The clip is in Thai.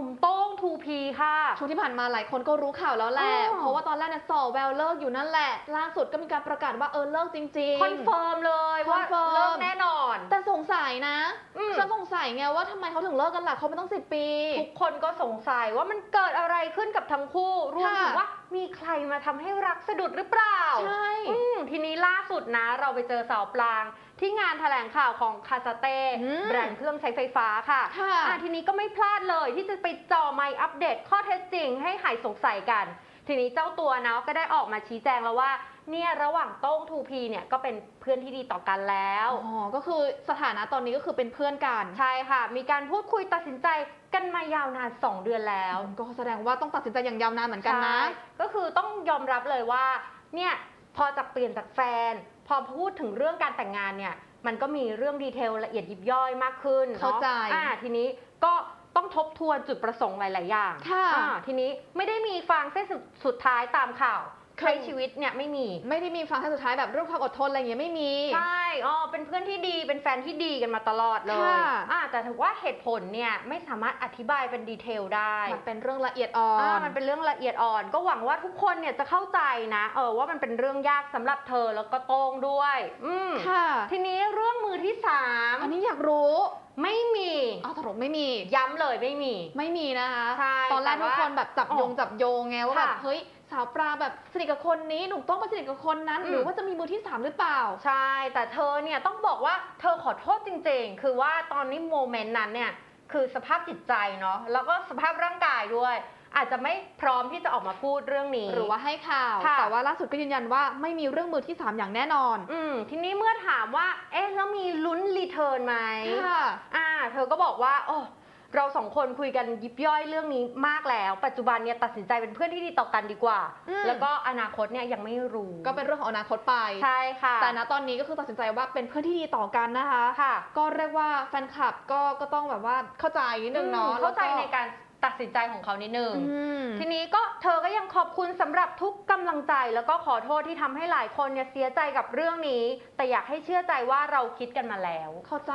นุ่มโต้ง 2P ค่ะ ช่วงที่ผ่านมาหลายคนก็รู้ข่าวแล้วแหละ อ๋อ เพราะว่าตอนแรกเนี่ยสอแววเลิกอยู่นั่นแหละ ล่าสุดก็มีการประกาศว่าเออเลิกจริงๆ คอนเฟิร์มเลยว่าคอนเฟิร์ม เลิกแน่นอน แต่สงสั ยนะอืม ฉันสงสัยไงว่าทำไมเขาถึงเลิกกันล่ะเขาไม่ต้องสิบปี ทุกคนก็สงสัยว่ามันเกิดอะไรขึ้นกับทั้งคู่รวมถึงค่ะ ว่ามีใครมาทำให้รักสะดุดหรือเปล่า ใช่ อืมทีนี้ล่าสุดนะเราไปเจอสาวปลางที่งานแถลงข่าวของคาสเต้อืมแบรนด์เครื่องใช้ไฟฟ้าค่ะค่ะอะ ทีนี้ก็ไม่พลาดเลยที่จะไปจอไมค์อัปเดตข้อเท็จจริงให้หายสงสัยกัน ทีนี้เจ้าตัวนะก็ได้ออกมาชี้แจงแล้วว่า เนี่ยระหว่างโต้ง 2P เนี่ยก็เป็นเพื่อนที่ดีต่อกันแล้ว อ๋อ ก็คือสถานะตอนนี้ก็คือเป็นเพื่อนกัน ใช่ค่ะ มีการพูดคุยตัดสินใจกันมายาวนาน 2 เดือนแล้ว ก็แสดงว่าต้องตัดสินใจอย่างยาวนานเหมือนกันนะใช่ก็คือต้องยอมรับเลยว่า เนี่ยพอจากเปลี่ยนจากแฟน พอพูดถึงเรื่องการแต่งงานเนี่ย มันก็มีเรื่องดีเทลละเอียดยิบย่อยมากขึ้นนะเข้าใจอ่าทีนี้ก็ ต้องทบทวนจุดประสงค์หลาย ๆ อย่างค่ะ อ่าทีนี้ไม่ได้มีฟางเส้นสุดสุดท้ายตามข่าวคือใช้ชีวิตเนี่ยไม่มี ไม่ได้มีฟังท่านสุดท้ายแบบเรื่องความอดทนอะไรอย่างเงี้ยไม่มี ใช่อ๋อเป็นเพื่อนที่ดี เป็นแฟนที่ดีกันมาตลอดเลย ค่ะ อ่า แต่ถือว่าเหตุผลเนี่ยไม่สามารถอธิบายเป็นดีเทลได้ มันเป็นเรื่องละเอียดอ่ออ่าน มันเป็นเรื่องละเอียดอ่อน ก็หวังว่าทุกคนเนี่ยจะเข้าใจนะ เออว่ามันเป็นเรื่องยากสำหรับเธอแล้วก็โต้งด้วย อืมค่ะ ทีนี้เรื่องมือ ที่สามอันนี้อยากรู้ไม่มีอ้าวตลกไม่มี ย้ำเลยไม่มี ไม่มีนะคะใช่ตอนแรกแต่ทุกว่าคนแบบจับอ๋อโยงจับโยงไงว่าแบบค่ะเฮ้ยสาวปรางแบบสนิทกับคนนี้หนุ่มต้องไปสนิทกับคนนั้นอืมหรือว่าจะมีมือที่สามหรือเปล่า ใช่ แต่เธอเนี่ยต้องบอกว่าเธอขอโทษจริงๆ คือว่าตอนนี้โมเมนต์นั้นเนี่ย คือสภาพจิตใจเนาะแล้วก็สภาพร่างกายด้วย อาจจะไม่พร้อมที่จะออกมาพูดเรื่องนี้ หรือว่าให้ข่าว ค่ะ แต่ว่าล่าสุดก็ยืนยันว่าไม่มีเรื่องมือที่สามอย่างแน่นอนอืมทีนี้เมื่อถามว่า เอ๊ะแล้วมีลุ้นรีเทิร์นไหม ค่ะ อ่า เธอก็บอกว่า โอ้ เราสองคนคุยกันยิบย่อยเรื่องนี้มากแล้ว ปัจจุบันเนี่ยตัดสินใจเป็นเพื่อนที่ดีต่อกันดีกว่า อืม แล้วก็อนาคตเนี่ยยังไม่รู้ก็เป็นเรื่องของอนาคตไป ใช่ค่ะแต่ณตอนนี้ก็คือตัดสินใจว่าเป็นเพื่อนที่ดีต่อกันนะคะ ค่ะก็เรียกว่าแฟนคลับก็ก็ต้องแบบว่าเข้าใจนิดนึงเนาะอืมเข้าใจแล้วก็ในการตัดสินใจของเขานิดนึงอืมทีนี้ก็เธอก็ยังขอบคุณสำหรับทุกกำลังใจ แล้วก็ขอโทษที่ทำให้หลายคนเนี่ยเสียใจกับเรื่องนี้ แต่อยากให้เชื่อใจว่าเราคิดกันมาแล้ว เข้าใจ